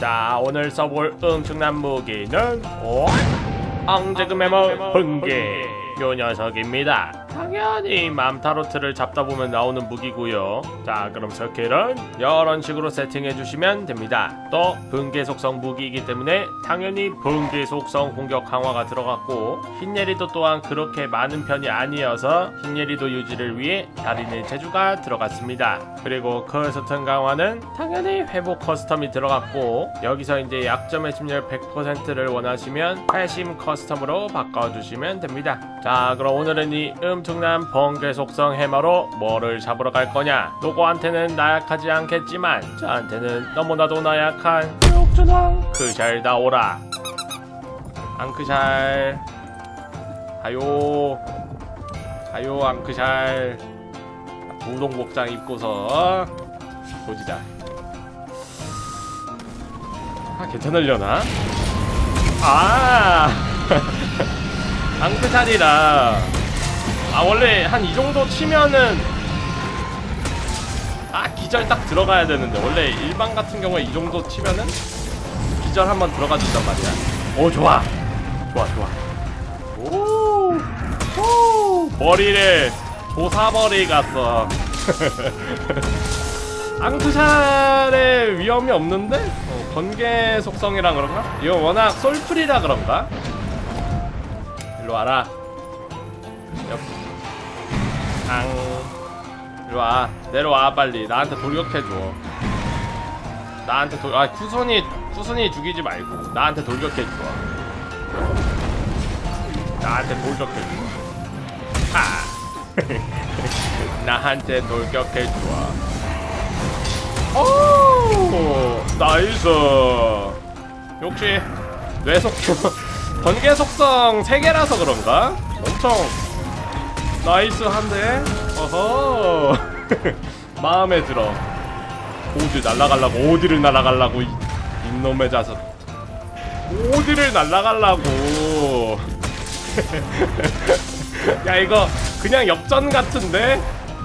자 오늘 써볼 엄청난 무기는 오 앙제금의 뭐 번개 요 녀석입니다 당연히 맘타로트를 잡다 보면 나오는 무기고요. 자 그럼 스킬은 이런 식으로 세팅해 주시면 됩니다. 또 번개 속성 무기이기 때문에 당연히 번개 속성 공격 강화가 들어갔고 흰예리도 또한 그렇게 많은 편이 아니어서 흰예리도 유지를 위해 달인의 제주가 들어갔습니다. 그리고 커스텀 강화는 당연히 회복 커스텀이 들어갔고 여기서 이제 약점의 침략 100%를 원하시면 패심 커스텀으로 바꿔주시면 됩니다. 자 그럼 오늘은 이 엄청난 번개 속성 해머로 뭐를 잡으러 갈 거냐? 누구한테는 나약하지 않겠지만 저한테는 너무나도 나약한 육준왕 크샬 나오라. 앙크샬 하요. 하요 앙크샬 운동 복장 입고서 조지자 아 괜찮으려나? 아! 앙크샬이라 아 원래 한 이 정도 치면은 아 기절 딱 들어가야 되는데 원래 일반 같은 경우에 이 정도 치면은 기절 한번 들어가 준단 말이야 오 좋아 좋아 좋아 오, 오 머리를 조사머리 갔어 앙크샬의 위험이 없는데 어, 번개 속성이라 그런가? 이거 워낙 솔플이라 그런가? 일로 와라 옆. 앙. 일로 와 내려와 빨리. 나한테 돌격해줘. 나한테 돌.. 아 쿠손이 쿠손이 죽이지 말고 나한테 돌격해줘. 나한테 돌격해줘. 하. 나한테 돌격해줘. 오 나이스. 역시 뇌속 번개 속성 3개라서 그런가? 엄청 나이스 한데? 어허 마음에 들어 어디 날라갈라고 어디를 날아갈라고 이, 이놈의 자석 어디를 날아갈라고 야 이거 그냥 역전 같은데?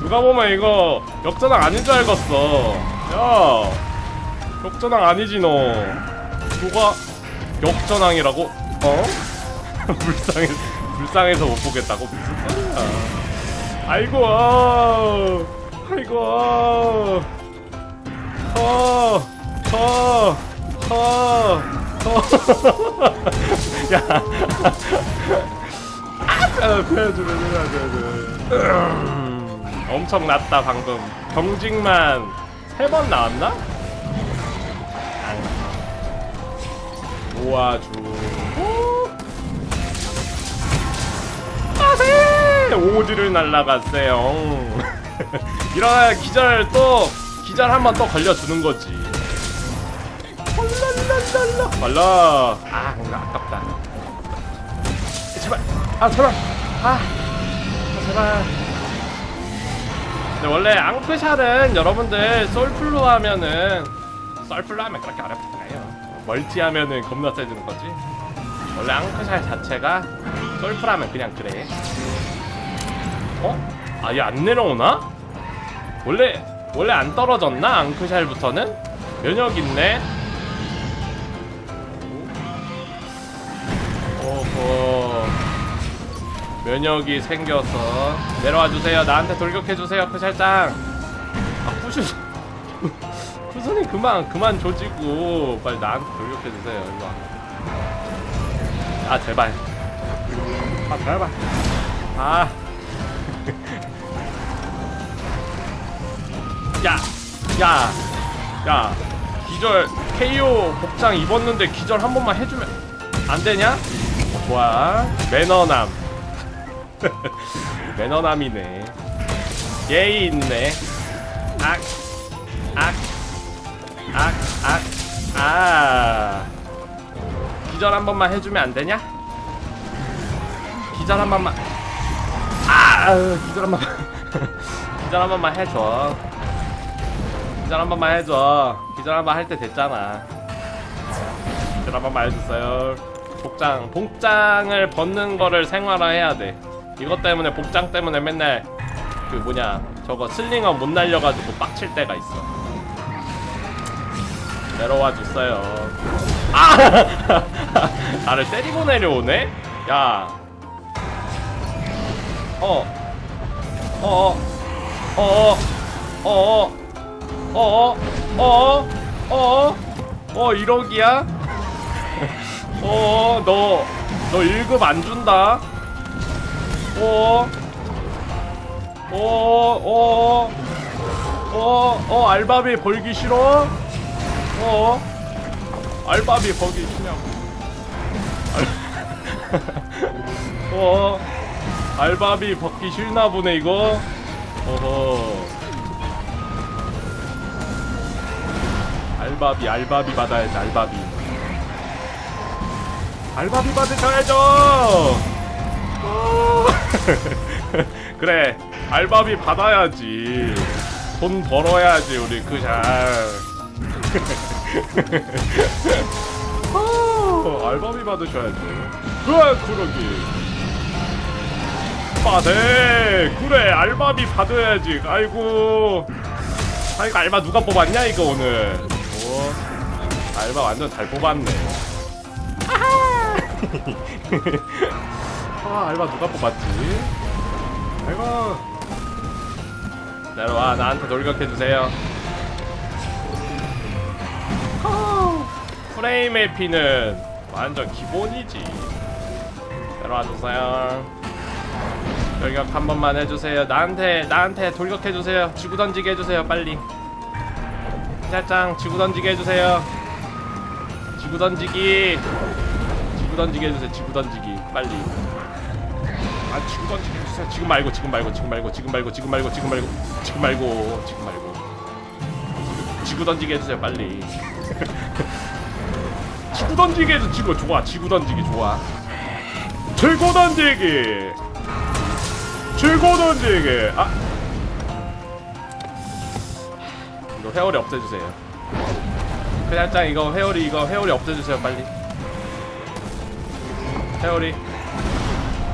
누가 보면 이거 역전왕 아닌 줄 알겠어 야 역전왕 아니지 너 누가 역전왕이라고? 어? 불쌍해 불쌍해서 못 보겠다고 무슨 아이고 아, 아이고 아. 허허허허 야. 아, 빼야주네 빼야주네. 엄청 났다 방금. 경직만 세 번 나왔나? 모아주 오지를 날라갔어요. 이러다 기절 또 기절 한 번 또 걸려주는 거지. 헐랄랄랄라. 걸라. 아 뭔가 아깝다. 제발. 아 제발. 아, 아 제발. 근데 원래 앙크샬은 여러분들 솔플로 하면은 썰플로 하면 그렇게 어렵지 않아요. 멀티 하면은 겁나 세지는 거지. 원래 앙크샬 자체가 솔플하면 그냥 그래 어? 아얘 안 내려오나? 원래 원래 안 떨어졌나? 앙크샬부터는? 면역 있네 오호 면역이 생겨서 내려와 주세요 나한테 돌격해 주세요 크샬짱 아 쿠슈 쿠순이 그만 그만 조지고 빨리 나한테 돌격해 주세요 일로 와. 아 제발 아 제발 아 야, 야, 야, 기절 KO 복장 입었는데 기절 한 번만 해주면 안 되냐? 좋아, 매너남. 매너남이네. 예의 있네. 악, 악, 악, 악, 아. 기절 한 번만 해주면 안 되냐? 기절 한 번만. 아, 기절 한 번만. 기절 한 번만 해줘. 기절 한 번만 해줘. 기절 한 번 할 때 됐잖아. 기절 한 번만 해줬어요. 복장, 복장을 벗는 거를 생활화해야 돼. 이것 때문에 복장 때문에 맨날 그 뭐냐 저거 슬링어 못 날려가지고 빡칠 때가 있어. 내려와 줬어요. 아! 나를 때리고 내려오네? 야. 어. 어. 어. 어. 어. 어. 어. 어, 1억이야? 어, 너, 너 1급 안 준다? 어. 어, 어. 어, 어, 알바비 벌기 싫어? 어, 알바비 벌기 싫냐고. 알... 어, 알바비 벗기 싫나 보네, 이거. 어허. 알바비, 알바비 받아야지, 알바비. 알바비 받으셔야죠! 어. 그래, 알바비 받아야지. 돈 벌어야지, 우리 그 잘. 어, 알바비 받으셔야지. 그래, 그러기. 빠세! 그래, 알바비 받아야지. 아이고. 아이고, 알바 누가 뽑았냐, 이거 오늘. 오, 알바 완전 잘 뽑았네. 아, 알바 누가 뽑았지? 아이고. 내려와, 나한테 돌격해주세요. 프레임의 피는 완전 기본이지. 내려와 주세요. 돌격 한 번만 해주세요. 나한테 나한테 돌격해 주세요. 지구 던지게 해주세요. 빨리. 살짝 지구 던지게 해주세요. 지구 던지기. 지구 던지게 해주세요. 지구 던지기. 빨리. 아 지구 던지게 해주세요. 지금 말고 지금 말고 지금 말고 지금 말고 지금 말고 지금 말고 지금 말고 지금 말고. 지구 던지게 해주세요. 빨리. 지구 던지기 해줘 지구 좋아 지구 던지기 좋아 지구 던지기 지구 던지기 아 이거 회오리 없애주세요 그냥 짱 이거 회오리 이거 회오리 없애주세요 빨리. 회오리.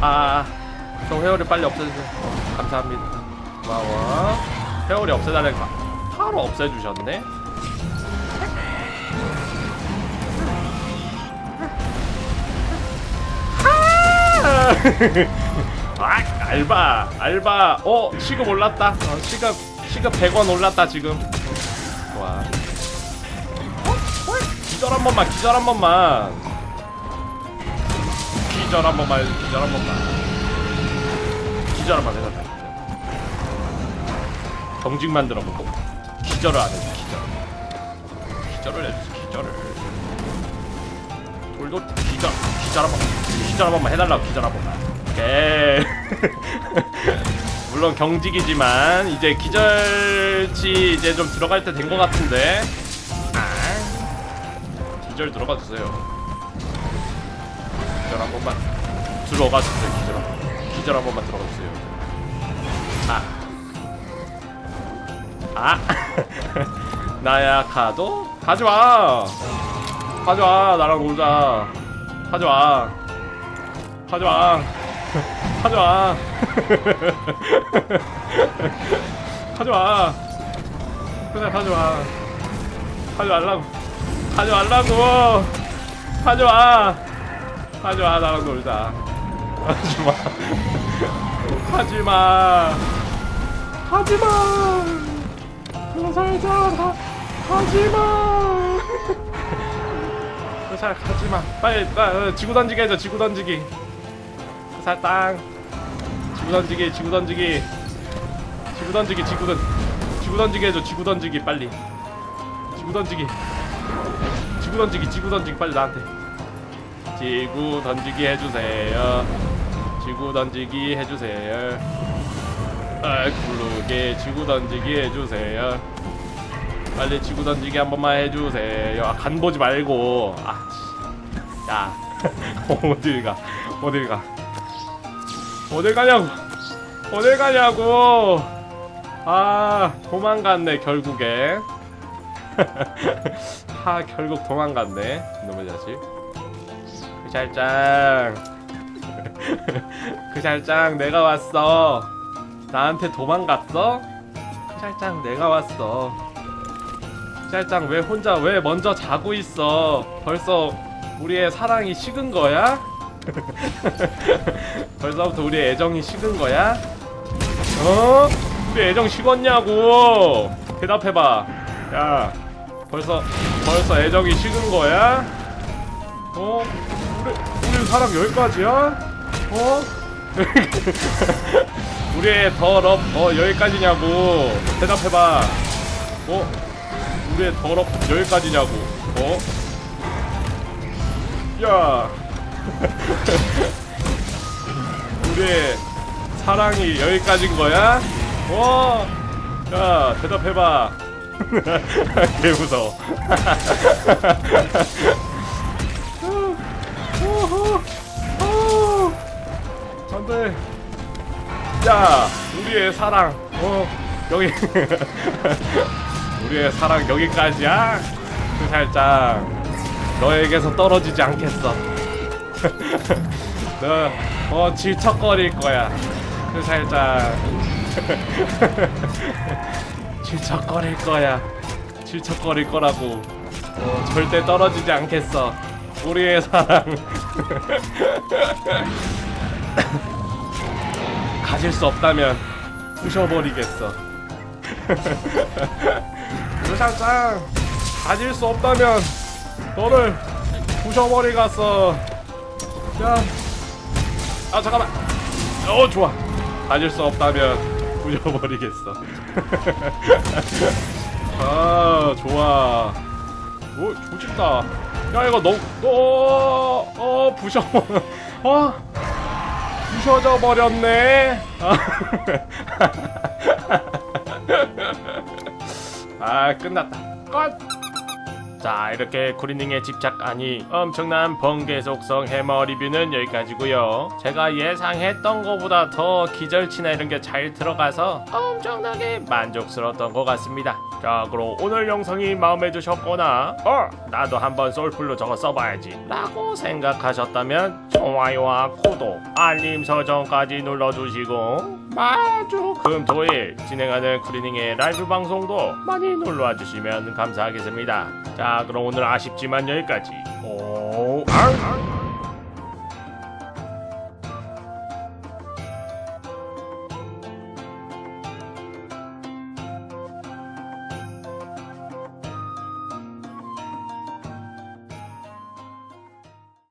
아저 회오리 빨리 없애주세요. 감사합니다. 고마워. 회오리 없애달라니까 바로 없애주셨네? 아, 알바, 알바. 어, 시급 올랐다. 어, 시급, 시급 100원 올랐다 지금. 기절 한 번만, 기절 한 번만. 기절 한 번만, 기절 한 번만. 기절 한번 해달라. 정직만 들어보고 기절을 안 해줘, 기절. 기절을 해주세요, 기절을. 돌돌 기절, 기절 한 번, 기절 한 번만 해달라고 기절 한 번만. 오케이. 물론 경직이지만 이제 기절치 이제 좀 들어갈 때 된 것 같은데. 아, 기절 들어가 주세요. 기절 한 번만 들어가 주세요. 기절 한 번. 기절 한 번만 들어가 주세요. 아. 아. 나야 가도 가져와. 가져와 나랑 놀자. 가져와. 가져와. 가져와. 가져와. 그래 가져와. 가져와라고. 가져와라고. 가져와. 가져와 나랑 놀자. 하지마. 하지마. 하지마. 그거 살자. 가, 하지마. 잘 가지마. 빨리 나 어, 지구 던지기 해줘. 지구 던지기. 살땅 지구 던지기 지구 던지기 지구 던지기 지구 던 지구 던지기 해줘 지구 던지기 빨리 지구 던지기 지구 던지기 지구 던지기 빨리 나한테. 지구 던지기 해주세요. 지구 던지기 해주세요. 아 굴르게. 지구 던지기 해주세요. 빨리 지구 던지기 한 번만 해주세요. 아, 간 보지 말고. 아야. 어딜 가? 어딜 가? 어딜 가냐고? 어딜 가냐고? 아 도망갔네 결국에 아 결국 도망갔네 이놈의 자식 그 잘짱 그 잘짱 내가 왔어 나한테 도망갔어? 그 잘짱 내가 왔어 짤짱 왜 혼자 왜 먼저 자고 있어? 벌써 우리의 사랑이 식은 거야? 벌써부터 우리의 애정이 식은 거야? 어? 우리 애정 식었냐고? 대답해봐. 야, 벌써 벌써 애정이 식은 거야? 어? 우리 우리 사랑 여기까지야? 어? 우리의 더럽 어 여기까지냐고 대답해봐. 어? 우리의 더럽 여기까지냐고? 어? 야. 우리의 사랑이 여기까지인 거야? 어? 야, 대답해봐. 개 무서워. 안 돼. 야, 우리의 사랑. 어, 여기. 우리의 사랑 여기까지야? 그 살짝 너에게서 떨어지지 않겠어. 너, 어, 질척거릴 거야. 그 살짝. 질척거릴 거야. 질척거릴 거라고. 어, 절대 떨어지지 않겠어. 우리의 사랑. 가질 수 없다면 부셔버리겠어. 그 살짝 가질 수 없다면 너를 부셔버리겠어. 야, 아 잠깐만. 어 좋아. 가질 수 없다면 부셔버리겠어. 아 좋아. 오 조직다. 야 이거 너너어 부셔. 어 부셔져 버렸네. 아 끝났다. 끝. 자 이렇게 쿠리닝의 집착 아니 엄청난 번개 속성 해머 리뷰는 여기까지고요 제가 예상했던 것보다 더 기절치나 이런 게 잘 들어가서 엄청나게 만족스러웠던 것 같습니다 자 그럼 오늘 영상이 마음에 드셨거나 어 나도 한번 솔플로 저거 써봐야지 라고 생각하셨다면 좋아요와 구독 알림 설정까지 눌러주시고 마주 금토일 진행하는 쿠리닝의 라이브 방송도 많이 놀러와 주시면 감사하겠습니다. 자, 그럼 오늘 아쉽지만 여기까지. 오, 앙!